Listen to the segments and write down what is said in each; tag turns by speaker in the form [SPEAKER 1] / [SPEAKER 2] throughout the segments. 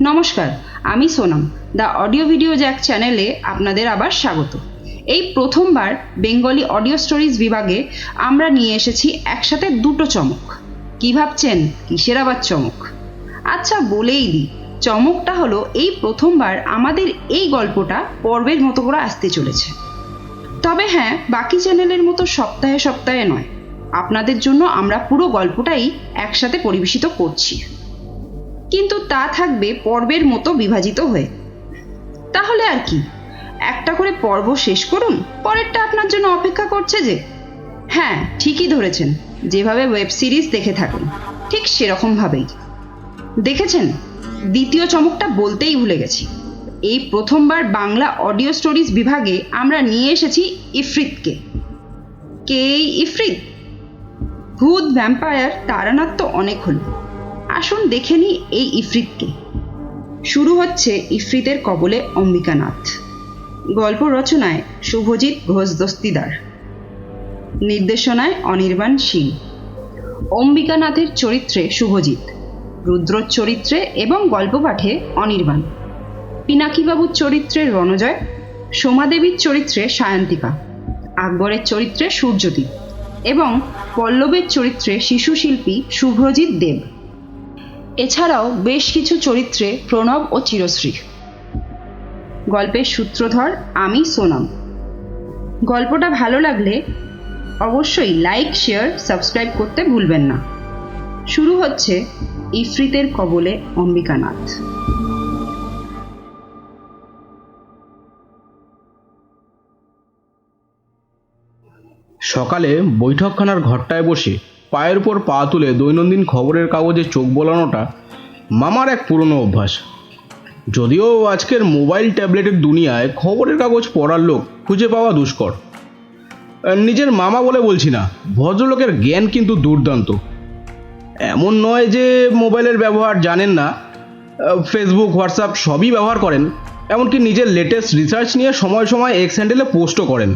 [SPEAKER 1] নমস্কার, আমি Sonam. The audio video jack চ্যানেলে আপনাদের আবার স্বাগত। এই প্রথমবার বেঙ্গলি অডিও স্টোরিজ বিভাগে আমরা নিয়ে এসেছি একসাথে দুটো চমক। কি ভাবছেন? কিসের আবার চমক? আচ্ছা বলেই দিই। চমকটা হলো এই প্রথমবার আমাদের এই গল্পটা পর্বের মতো করে আসতে চলেছে। তবে হ্যাঁ বাকি চ্যানেলের মতো সপ্তাহে সপ্তাহে নয়। আপনাদের জন্য আমরা পুরো গল্পটাই একসাথে পরিবেশিত করছি। কিন্তু তা থাকবে পর্বের মতো বিভাজিত হয়ে। তাহলে আর কি? একটা করে পর্ব শেষ করুন, পরেরটা আপনার জন্য অপেক্ষা করছে যে। হ্যাঁ ঠিকই ধরেছেন, যেভাবে ওয়েব সিরিজ দেখে থাকুন, ঠিক সেরকমভাবেই। দেখেছেন? দ্বিতীয় চমকটা বলতেই ভুলে গেছি। এই প্রথমবার বাংলা অডিও স্টোরিজ বিভাগে আমরা নিয়ে এসেছি ইফরিতকে। কে ইফরিত? ভূত ভ্যাম্পায়ার তারানাথ তো অনেক হলো। আসুন দেখে নিই এই ইফরিতকে। শুরু হচ্ছে ইফরিতের কবলে অম্বিকানাথ। গল্প রচনায় শুভজিৎ ঘোষ দস্তিদার। নির্দেশনায় অনির্বাণ শীল অম্বিকানাথের চরিত্রে শুভজিৎ। রুদ্রর চরিত্রে এবং গল্প পাঠে অনির্বাণ। পিনাকিবাবুর চরিত্রে রণজয়। সোমাদেবীর চরিত্রে সায়ন্তিকা। আকবরের চরিত্রে সূর্যদীপ। এবং পল্লবের চরিত্রে শিশু শিল্পী শুভ্রজিৎ দেব। এছাড়াও বেশ কিছু চরিত্রে প্রণব ও চিরশ্রী। গল্পের সূত্রধর আমি সোনাম। গল্পটা ভালো লাগলে অবশ্যই লাইক, শেয়ার, সাবস্ক্রাইব করতে ভুলবেন না। শুরু হচ্ছে ইফরিতের কবলে অম্বিকানাথ।
[SPEAKER 2] সকালে বৈঠকখানার ঘরটায় বসে পায়ের উপর পা তুলে দৈনন্দিন খবরের কাগজে চোখ বোলানোটা মামার এক পুরনো অভ্যাস। যদিও আজকের মোবাইল ট্যাবলেটের দুনিয়ায় খবরের কাগজ পড়ার লোক খুঁজে পাওয়া দুষ্কর। নিজের মামা বলে বলছি না, ভদ্রলোকের জ্ঞান কিন্তু দুর্দান্ত। এমন নয় যে মোবাইলের ব্যবহার জানেন না ফেসবুক হোয়াটসঅ্যাপ সবই ব্যবহার করেন, এমনকি নিজের লেটেস্ট রিসার্চ নিয়ে সময় সময় এক্স হ্যান্ডেলে পোস্টও করেন।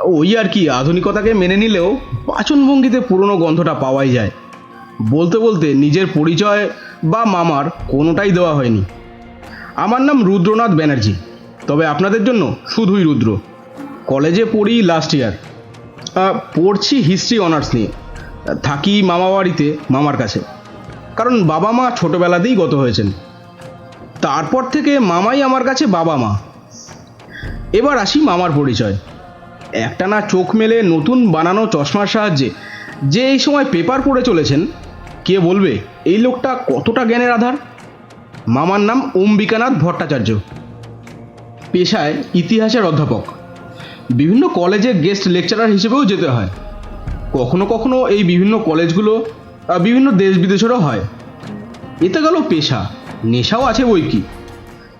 [SPEAKER 2] ওই আর কি, আধুনিকতাকে মেনে নিলেও বাচনভঙ্গিতে পুরনো গন্ধটা পাওয়াই যায়। বলতে বলতে নিজের পরিচয় বা মামার কোনোটাই দেওয়া হয়নি। আমার নাম রুদ্রনাথ ব্যানার্জি, তবে আপনাদের জন্য শুধুই রুদ্র। কলেজে পড়ি লাস্ট ইয়ার পড়ছি হিস্ট্রি অনার্স নিয়ে। থাকি মামা বাড়িতে মামার কাছে। কারণ বাবা মা ছোটোবেলাতেই গত হয়েছেন। তারপর থেকে মামাই আমার কাছে বাবা মা। এবার আসি মামার পরিচয়। একটানা চোখ মেলে নতুন বানানো চশমার সাহায্যে। যে এই সময় পেপার পড়ে চলেছেন, কে বলবে? এই লোকটা কতটা জ্ঞানের আধার? মামার নাম অম্বিকানাথ ভট্টাচার্য। পেশায় ইতিহাসের অধ্যাপক। বিভিন্ন কলেজে গেস্ট লেকচারার হিসেবেও যেতে হয়। কখনো কখনো এই বিভিন্ন কলেজগুলো বিভিন্ন দেশ বিদেশেরও হয়। এতে গেল পেশা। নেশাও আছে বই কি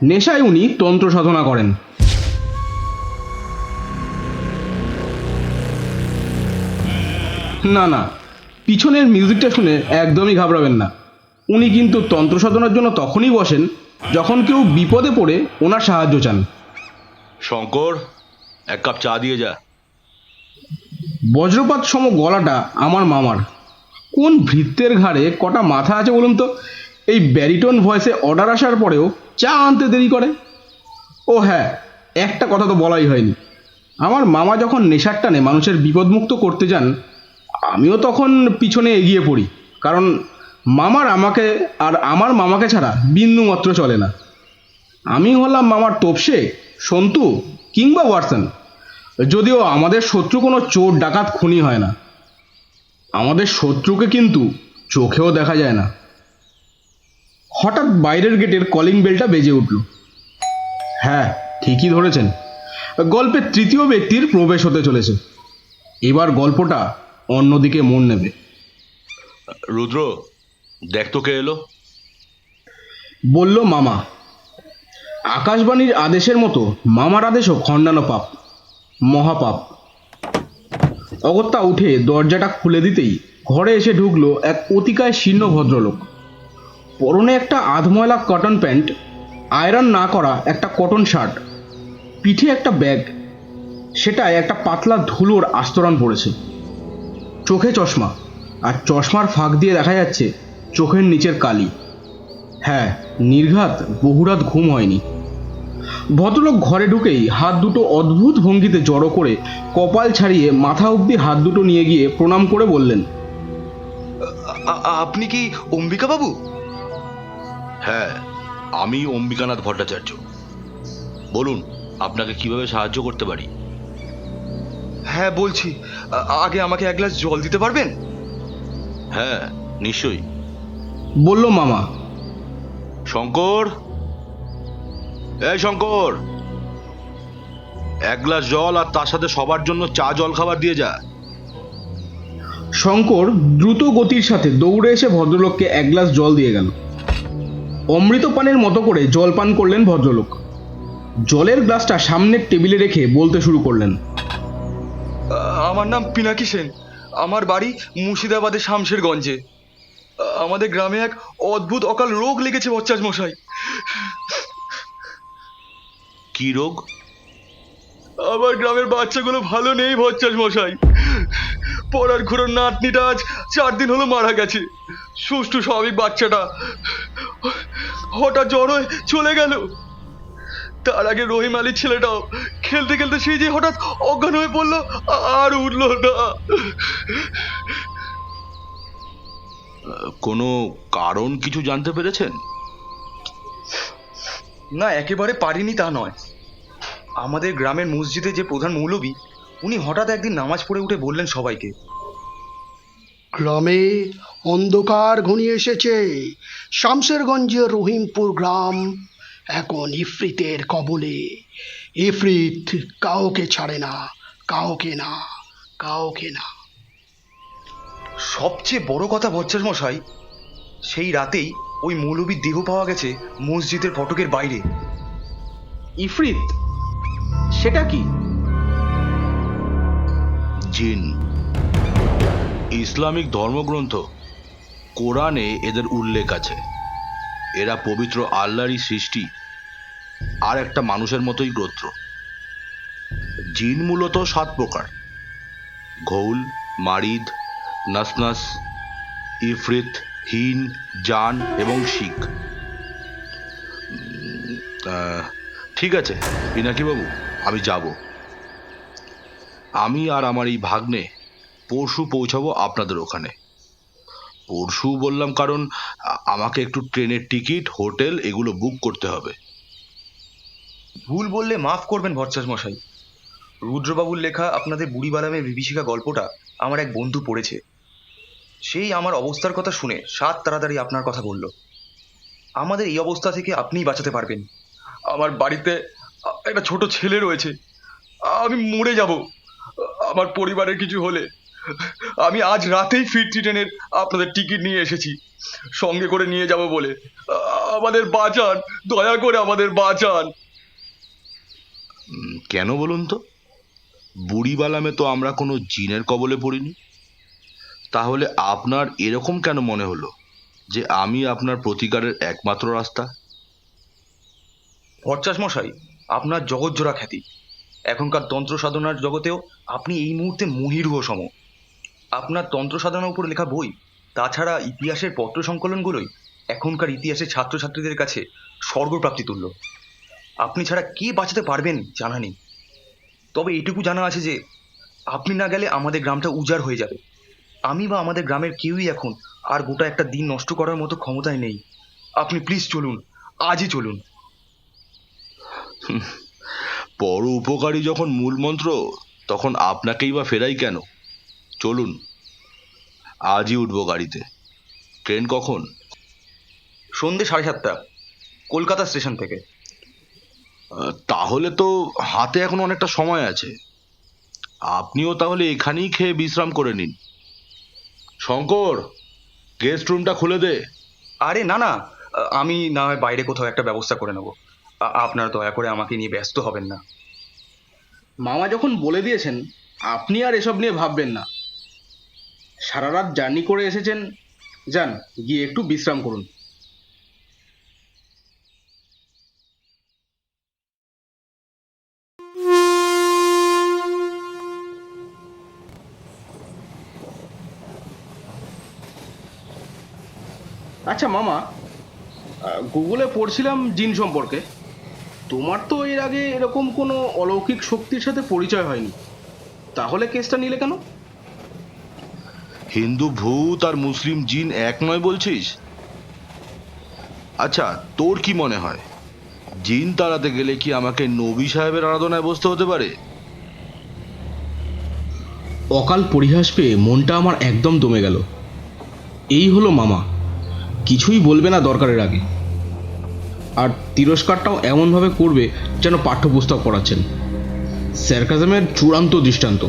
[SPEAKER 2] নেশায় উনি তন্ত্র সাধনা করেন। না না। পিছনের মিউজিকটা শুনে একদমই ঘাবড়াবেন না। উনি কিন্তু তন্ত্র সাধনার জন্য তখনই বসেন যখন কেউ বিপদে পড়ে ওনার সাহায্য চান।
[SPEAKER 3] শঙ্কর এক কাপ চা দিয়ে যা।
[SPEAKER 2] বজ্রপাত সম গলাটা আমার মামার। কোন ভৃত্যের ঘাড়ে কটা মাথা আছে বলুন তো? এই ব্যারিটন ভয়েসে অর্ডার আসার পরেও চা আনতে দেরি করে। ও হ্যাঁ একটা কথা তো বলাই হয়নি। আমার মামা যখন নেশার টানে মানুষের বিপদমুক্ত করতে যান আমিও তখন পিছনে এগিয়ে পড়ি, কারণ মামার আমাকে আর আমার মামাকে ছাড়া বিন্দু মাত্র চলে না। আমি হলাম মামার তোপসে, সন্তু কিংবা ওয়াটসন, যদিও আমাদের শত্রু কোনো চোর ডাকাত খুনি হয় না। আমাদের শত্রুকে কিন্তু চোখেও দেখা যায় না। হঠাৎ বাইরের গেটের কলিং বেলটা বেজে উঠল। হ্যাঁ ঠিকই ধরেছেন। গল্পের তৃতীয় ব্যক্তির প্রবেশ হতে চলেছে। এবার গল্পটা অন্যদিকে মন নেবে।
[SPEAKER 3] রুদ্র দেখ তো কে এলো।
[SPEAKER 2] বলল মামা আকাশবাণীর আদেশের মতো মামার আদেশও খণ্ডানো পাপ মহাপাপ। অগত্যা উঠে দরজাটা খুলে দিতেই ঘরে এসে ঢুকলো এক অতিকায় শীর্ণ ভদ্রলোক। পরনে একটা আধময়লা কটন প্যান্ট আয়রন না করা একটা কটন শার্ট পিঠে একটা ব্যাগ সেটায় একটা পাতলা ধুলোর আস্তরণ পড়েছে। চোখে চশমা। আর চশমার ফাঁক দিয়ে দেখা যাচ্ছে চোখের নিচের কালি। হ্যাঁ নির্ঘাত বহুরাত ঘুম হয়নি। ভদ্রলোক ঘরে ঢুকেই হাত দুটো অদ্ভুত ভঙ্গিতে জড়ো করে কপাল ছাড়িয়ে মাথা অবধি হাত দুটো নিয়ে গিয়ে প্রণাম করে বললেন
[SPEAKER 4] আপনি কি অম্বিকা বাবু
[SPEAKER 3] হ্যাঁ আমি অম্বিকানাথ ভট্টাচার্য। বলুন আপনাকে কীভাবে সাহায্য করতে পারি?
[SPEAKER 4] হ্যাঁ বলছি। আগে আমাকে এক গ্লাস জল দিতে পারবেন?
[SPEAKER 3] হ্যাঁ নিশ্চয়ই।
[SPEAKER 2] বলল মামা।
[SPEAKER 3] শঙ্কর? এই শঙ্কর! এক গ্লাস জল আর তার সাথে সবার জন্য চা জল খাবার দিয়ে যা।
[SPEAKER 2] শঙ্কর দ্রুত গতির সাথে দৌড়ে এসে ভদ্রলোককে এক গ্লাস জল দিয়ে গেল। অমৃত পানের মতো করে জল পান করলেন ভদ্রলোক। জলের গ্লাসটা সামনের টেবিলে রেখে বলতে শুরু করলেন।
[SPEAKER 4] আমার নাম পিনাকি সেন। আমার বাড়ি মুর্শিদাবাদের শামশেরগঞ্জে। আমাদের গ্রামে এক অদ্ভুত অকাল রোগ লেগেছে বচ্চাস মশাই
[SPEAKER 3] কি রোগ?
[SPEAKER 4] আমার গ্রামের বাচ্চাগুলো ভালো নেই ভচ্চাস মশাই পড়ার খুঁড়োর নাতনিটা আজ চার দিন হলো মারা গেছে। সুষ্ঠু স্বাভাবিক বাচ্চাটা হঠাৎ জ্বর হয়ে চলে গেল। তার আগে রহিম আলীর ছেলেটাও খেলতে খেলতে সেই যে হঠাৎ অজ্ঞান হয়ে পড়ল আর উঠল না।
[SPEAKER 3] কোনো কারণ কিছু জানতে পেরেছেন?
[SPEAKER 4] না একেবারে পারিনি তা নয়। আমাদের গ্রামের মসজিদে যে প্রধান মৌলবী উনি হঠাৎ একদিন নামাজ পড়ে উঠে বললেন সবাইকে।
[SPEAKER 5] গ্রামে অন্ধকার ঘনিয়ে এসেছে। শামশেরগঞ্জের রহিমপুর গ্রাম এখন ইফরিতের কবলে। ইফরিত কাউকে ছাড়ে না কাউকে না কাউকে না।
[SPEAKER 4] সবচেয়ে বড় কথা বচ্চাস মশাই সেই রাতেই ওই মৌলবীর দেহ পাওয়া গেছে মসজিদের ফটকের বাইরে।
[SPEAKER 2] ইফরিত সেটা কি?
[SPEAKER 3] জিন ইসলামিক ধর্মগ্রন্থ কোরআনে এদের উল্লেখ আছে। এরা পবিত্র আল্লাহরই সৃষ্টি আর একটা মানুষের মতোই গোত্র। জিন মূলত সাত প্রকার। ঘৌল, মারিদ, নাসনাস, ইফরিত, হিন, জান এবং শিখ। ঠিক আছে পিনাকি বাবু আমি যাব। আমি আর আমার এই ভাগ্নে পরশু পৌঁছাবো আপনাদের ওখানে। পরশু বললাম কারণ আমাকে একটু ট্রেনের টিকিট, হোটেল এগুলো বুক করতে হবে।
[SPEAKER 4] ভুল বললে মাফ করবেন ভরচাস মশাই রুদ্রবাবুর লেখা আপনাদের বুড়িবালামের বিভীষিকা গল্পটা আমার এক বন্ধু পড়েছে। সেই আমার অবস্থার কথা শুনে সাত তাড়াতাড়ি আপনার কথা বলল। আমাদের এই অবস্থা থেকে আপনিই বাঁচাতে পারবেন। আমার বাড়িতে একটা ছোট ছেলে রয়েছে। আমি মরে যাব। আমার পরিবারের কিছু হলে আমি আজ রাতেই ফিরতি ট্রেনের আপনাদের টিকিট নিয়ে এসেছি। সঙ্গে করে নিয়ে যাব বলে। আমাদের বাঁচান, দয়া করে আমাদের বাঁচান।
[SPEAKER 3] কেন বলুন তো? বুড়িবালামে তো আমরা কোনো জিনের কবলে পড়িনি। তাহলে আপনার এরকম কেন মনে হলো যে আমি আপনার প্রতিকারের একমাত্র রাস্তা?
[SPEAKER 4] ভরচাস মশাই, আপনার জগৎজোড়া খ্যাতি। এখনকার তন্ত্র সাধনার জগতেও আপনি এই মুহূর্তে মহিরুহ সম। আপনার তন্ত্র সাধনার উপর লেখা বই, তাছাড়া ইতিহাসের পত্র সংকলনগুলোই এখনকার ইতিহাসের ছাত্রছাত্রীদের কাছে স্বর্গপ্রাপ্তি তুল্য। আপনি ছাড়া কে বাঁচাতে পারবেন জানা নেই। তবে এটুকু জানা আছে যে আপনি না গেলে আমাদের গ্রামটা উজাড় হয়ে যাবে। আমি বা আমাদের গ্রামের কেউই এখন আর গোটা একটা দিন নষ্ট করার মতো ক্ষমতায় নেই। আপনি প্লিজ চলুন আজই চলুন।
[SPEAKER 3] পর উপকারী যখন মূল মন্ত্র তখন আপনাকেই বা ফেরাই কেন? চলুন আজই উঠবো গাড়িতে। ট্রেন কখন?
[SPEAKER 4] সন্ধে সাড়ে সাতটা কলকাতা স্টেশন থেকে।
[SPEAKER 3] তাহলে তো হাতে এখন অনেকটা সময় আছে। আপনিও তাহলে এখানেই খেয়ে বিশ্রাম করে নিন। শঙ্কর গেস্ট রুমটা খুলে দে।
[SPEAKER 4] আরে না না আমি না হয় বাইরে কোথাও একটা ব্যবস্থা করে নেব। আপনারা দয়া করে আমাকে নিয়ে ব্যস্ত হবেন না।
[SPEAKER 2] মামা যখন বলে দিয়েছেন আপনি আর এসব নিয়ে ভাববেন না। সারা রাত জার্নি করে এসেছেন যান গিয়ে একটু বিশ্রাম করুন। আচ্ছা মামা গুগলে পড়ছিলাম জিন সম্পর্কে। তোমার তো এর আগে এরকম কোনো অলৌকিক শক্তির সাথে পরিচয় হয়নি। তাহলে কেসটা নিলে কেন?
[SPEAKER 3] হিন্দু ভূত আর মুসলিম জিন এক নয় বলছিস? আচ্ছা তোর কি মনে হয়? জিন তাড়াতে গেলে কি আমাকে নবী সাহেবের আরাধনায় বসতে হতে পারে?
[SPEAKER 2] অকাল পরিহাস পেয়ে মনটা আমার একদম দমে গেল। এই হলো মামা। কিছুই বলবে না দরকারের আগে। আর তিরস্কারটাও এমনভাবে করবে যেন পাঠ্যপুস্তক পড়াচ্ছেন। স্যারকাজমের চূড়ান্ত দৃষ্টান্ত।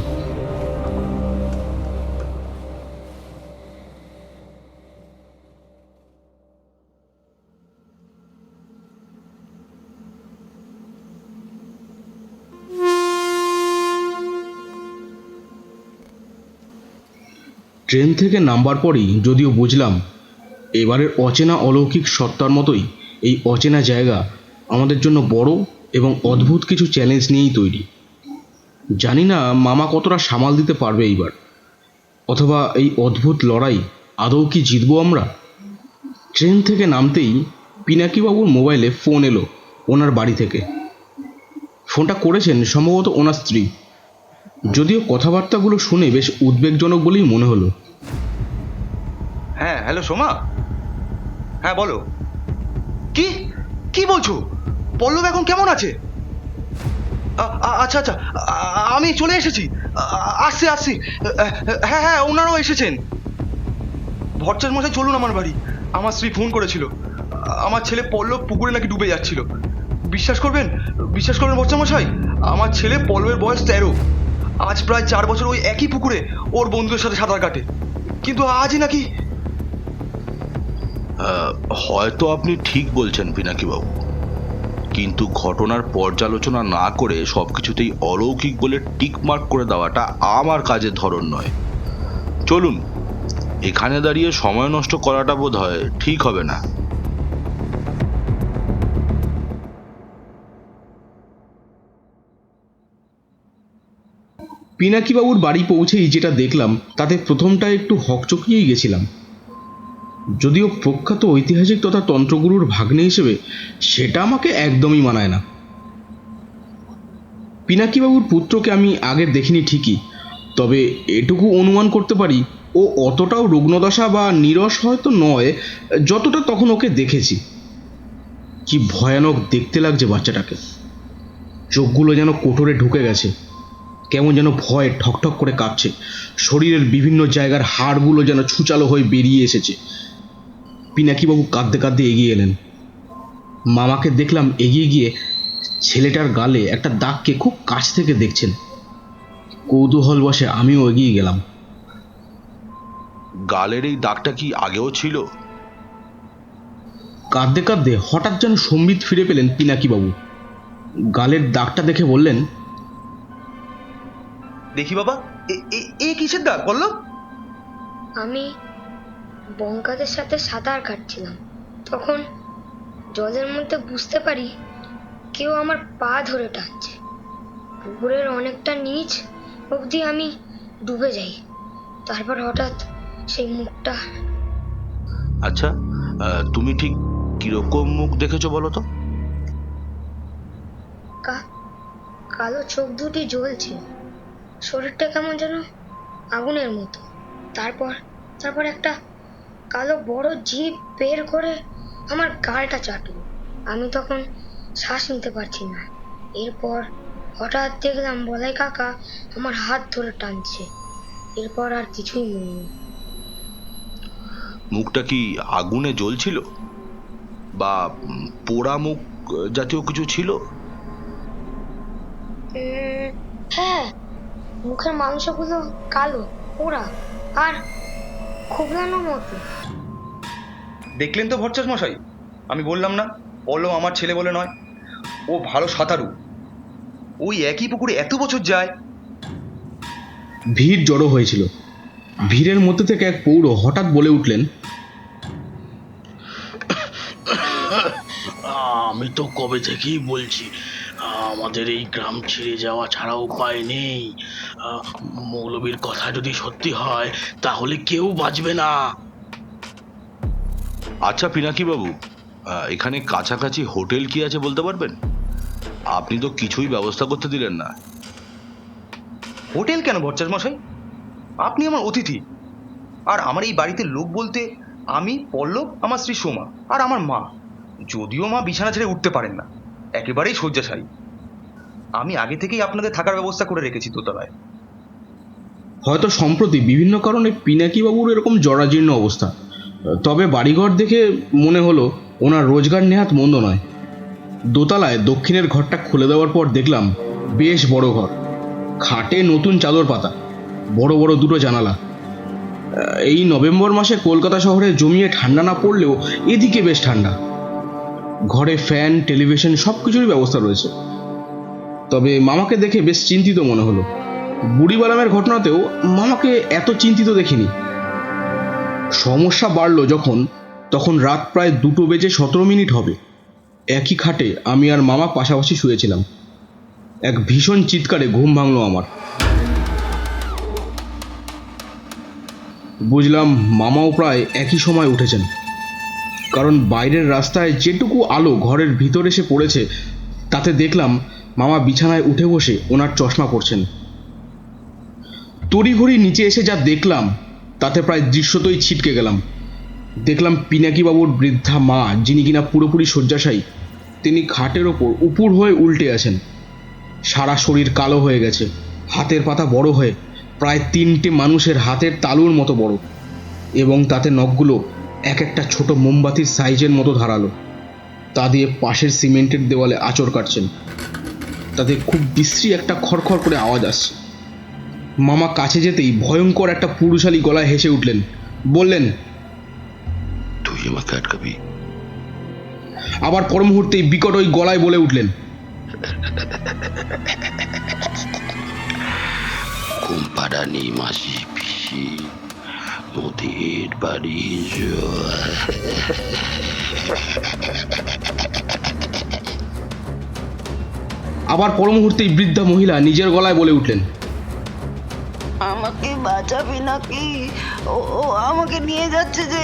[SPEAKER 2] ট্রেন থেকে নামবার পরেই যদিও বুঝলাম এবারের অচেনা অলৌকিক সত্তার মতোই এই অচেনা জায়গা আমাদের জন্য বড় এবং অদ্ভুত কিছু চ্যালেঞ্জ নিয়েই তৈরি। জানি না মামা কতটা সামাল দিতে পারবে এইবার। অথবা এই অদ্ভুত লড়াই আদৌ কি জিতবো আমরা? ট্রেন থেকে নামতেই পিনাকিবাবুর মোবাইলে ফোন এলো ওনার বাড়ি থেকে। ফোনটা করেছেন সম্ভবত ওনার স্ত্রী। যদিও কথাবার্তাগুলো শুনে বেশ উদ্বেগজনক বলেই মনে হলো।
[SPEAKER 4] হ্যাঁ হ্যালো সোমা। হ্যাঁ বলো। কি? কি বলছো? পল্লব এখন কেমন আছে? আচ্ছা আচ্ছা আমি চলে এসেছি। আসছি আসছি। হ্যাঁ হ্যাঁ ওনারাও এসেছেন। ভট্টাচ মশাই চলুন আমার বাড়ি। আমার স্ত্রী ফোন করেছিল। আমার ছেলে পল্লব পুকুরে নাকি ডুবে যাচ্ছিল। বিশ্বাস করবেন? বিশ্বাস করবেন ভট্টাচ মশাই আমার ছেলে পল্লবের বয়স তেরো। আজ প্রায় চার বছর ওই একই পুকুরে ওর বন্ধুদের সাথে সাঁতার কাটে। কিন্তু আজই নাকি
[SPEAKER 3] হয়তো আপনি ঠিক বলছেন, পিনাকি বাবু। কিন্তু ঘটনার পর্যালোচনা না করে সবকিছুতেই অলৌকিক বলে টিক মার্ক করে দেওয়াটা আমার কাজের ধরন নয়। চলুন, এখানে দাঁড়িয়ে সময় নষ্ট করাটা বোধ হয় ঠিক হবে না।
[SPEAKER 2] পিনাকিবাবুর বাড়ি পৌঁছেই যেটা দেখলাম, তাতে প্রথমটা একটু হকচকিয়েই গেছিলাম। যদিও প্রখ্যাত ঐতিহাসিক তথা তন্ত্রগুরুর ভাগ্নে হিসেবে সেটা আমাকে একদমই মানায় না। পিনাকিবাবুর পুত্রকে আমি আগের দেখিনি ঠিকই, তবে এটুকু অনুমান করতে পারি, ও অতটাও রুগ্নদশা বা নিরস হয়তো নয়, যতটা তখন ওকে দেখেছি। কি ভয়ানক দেখতে লাগছে বাচ্চাটাকে। চোখগুলো যেন কোটরে ঢুকে গেছে, কেমন যেন ভয়ে ঠকঠক করে কাঁপছে, শরীরের বিভিন্ন জায়গার হাড়গুলো যেন ছুচালো হয়ে বেরিয়ে এসেছে। পিনাকিবাবু কাঁদতে কাঁদতে এগিয়ে এলেন। মামাকে দেখলাম এগিয়ে গিয়ে ছেলেটার গালে একটা দাগকে খুব কাছ থেকে দেখছেন। কৌতূহল বসে আমিও এগিয়ে গেলাম।
[SPEAKER 3] গালের এই দাগটা কি আগেও ছিল?
[SPEAKER 2] কাঁদতে কাঁদতে হঠাৎ যেন সম্বিত ফিরে পেলেন পিনাকিবাবু। গালের দাগটা দেখে বললেন
[SPEAKER 4] দেখি বাবা এ- এ- এ কিসের দাগ বলল?
[SPEAKER 6] আমি বঙ্কাদের সাথে সাঁতার কাটছিলাম। তখন জলের মধ্যে বুঝতে পারি কেউ আমার পা ধরে টানছে। পুকুরের অনেকটা নিচ অবধি আমি ডুবে যাই। তারপর হঠাৎ সেই মুখটা
[SPEAKER 3] আচ্ছা তুমি ঠিক কীরকম মুখ দেখেছ বলো তো?
[SPEAKER 6] কা- কালো চোখ দুটি জ্বলছে। শরীরটা কেমন যেন আগুনের মতো। তারপর তারপর একটা কালো বড় জিভ বের করে আমার গালটা চাটলো। আমি তখন শ্বাস নিতে পারছি না। এরপর হঠাৎ দেখলাম বলাই কাকা আমার হাত ধরে টানছে। এরপর আর কিছুই মনে নেই।
[SPEAKER 3] মুখটা কি আগুনে জ্বলছিল? বা পোড়া মুখ জাতীয় কিছু ছিল?
[SPEAKER 6] উম, হ্যাঁ মুখের মাংসগুলো কালো পোড়া। আর খুবলানো মতো।
[SPEAKER 4] দেখলেন তো ভট্টাচ মশাই? আমি বললাম না পল্লব আমার ছেলে বলে নয় ও ভালো সাঁতারু। ওই একই পুকুরে এত বছর যায়।
[SPEAKER 2] ভিড় জড়ো হয়েছিল। ভিড়ের মধ্যে থেকে এক পৌর হঠাৎ বলে উঠলেন
[SPEAKER 7] আমি তো কবে থেকেই বলছি আমাদের এই গ্রাম ছেড়ে যাওয়া ছাড়া উপায় নেই। মৌলবীর কথা যদি সত্যি হয় তাহলে কেউ বাঁচবে না।
[SPEAKER 3] আচ্ছা পিনাকি বাবু এখানে কাছাকাছি হোটেল কি আছে বলতে পারবেন? আপনি তো কিছুই ব্যবস্থা করতে দিলেন না।
[SPEAKER 4] হোটেল কেন ভট্টাচ মশাই? আপনি আমার অতিথি। আর আমার এই বাড়িতে লোক বলতে আমি পল্লব আমার শ্রী সোমা আর আমার মা। যদিও মা বিছানা ছেড়ে উঠতে পারেন না। একেবারেই শয্যাশায়ী। আমি আগে থেকেই আপনাদের থাকার ব্যবস্থা করে রেখেছি দোতলায়।
[SPEAKER 2] হয়তো সম্প্রতি বিভিন্ন কারণে পিনাকিবাবুর এরকম জরাজীর্ণ অবস্থা। তবে বাড়িঘর দেখে মনে হলো ওনার রোজগার নেহাত মন্দ নয়। দোতলায় দক্ষিণের ঘরটা খুলে দেওয়ার পর দেখলাম বেশ বড় ঘর। খাটে নতুন চাদর পাতা, বড় বড় দুটো জানালা। এই নভেম্বর মাসে কলকাতা শহরে জমিয়ে ঠান্ডা না পড়লেও এদিকে বেশ ঠান্ডা। ঘরে ফ্যান, টেলিভিশন সব কিছুরই ব্যবস্থা রয়েছে। তবে মামাকে দেখে বেশ চিন্তিত মনে হলো। বুড়িবালামের ঘটনাতেও মামাকে এত চিন্তিত দেখিনি। সমস্যা বাড়লো যখন, তখন রাত প্রায় দুটো বেজে সতেরো মিনিট হবে। একই খাটে আমি আর মামা পাশাপাশি শুয়েছিলাম। এক ভীষণ চিৎকারে ঘুম ভাঙলো আমার। বুঝলাম মামাও প্রায় একই সময় উঠেছেন। কারণ বাইরের রাস্তায় যেটুকু আলো ঘরের ভিতর এসে পড়েছে, তাতে দেখলাম মামা বিছানায় উঠে বসে ওনার চশমা পরছেন। তড়িঘড়ি নিচে এসে যা দেখলাম, তাতে প্রায় দৃশ্যতই ছিটকে গেলাম। দেখলাম পিনাকিবাবুর বৃদ্ধা মা, যিনি কিনা পুরোপুরি শয্যাশায়ী, তিনি খাটের ওপর উপুর হয়ে উল্টে আছেন। সারা শরীর কালো হয়ে গেছে, হাতের পাতা বড় হয়ে, প্রায় তিনটে মানুষের হাতের তালুর মতো বড়, এবং তাতে নখগুলো এক একটা ছোট মোমবাতির সাইজের মতো ধারালো। তা দিয়ে পাশের সিমেন্টের দেওয়ালে আচর কাটছেন। তাতে খুব বিশ্রী একটা খড়খড় করে আওয়াজ আসছে। মামা কাছে যেতেই ভয়ঙ্কর একটা পুরুষালী গলায় হেসে উঠলেন। বললেন
[SPEAKER 3] তুই আমাকে আটকাবি।
[SPEAKER 2] আবার পর মুহূর্তেই বিকট ওই গলায় বলে উঠলেন
[SPEAKER 7] কুম্পারানি মাসি পিসি মোদের বাড়ি
[SPEAKER 2] আবার পর মুহূর্তেই বৃদ্ধা মহিলা নিজের গলায় বলে উঠলেন
[SPEAKER 8] আমাকে বাঁচাবি নাকি? ও আমাকে নিয়ে যাচ্ছে যে।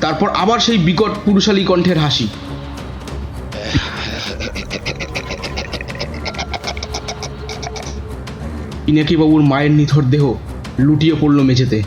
[SPEAKER 2] তারপর আবার সেই বিকট পুরুষালী কণ্ঠের হাসি। পিনাকি বাবুর মায়ের নিথর দেহ লুটিয়ে পড়ল মেঝেতে।